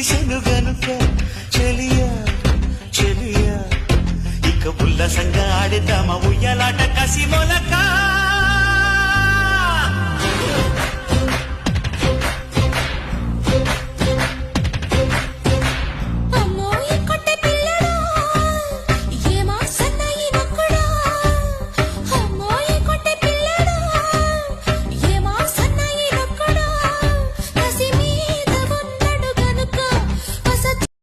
బిగిసెను గనుక చెలియా చెలియా. ఇక ఉల్లసంగా ఆడేద్దామ ఉయ్యలాట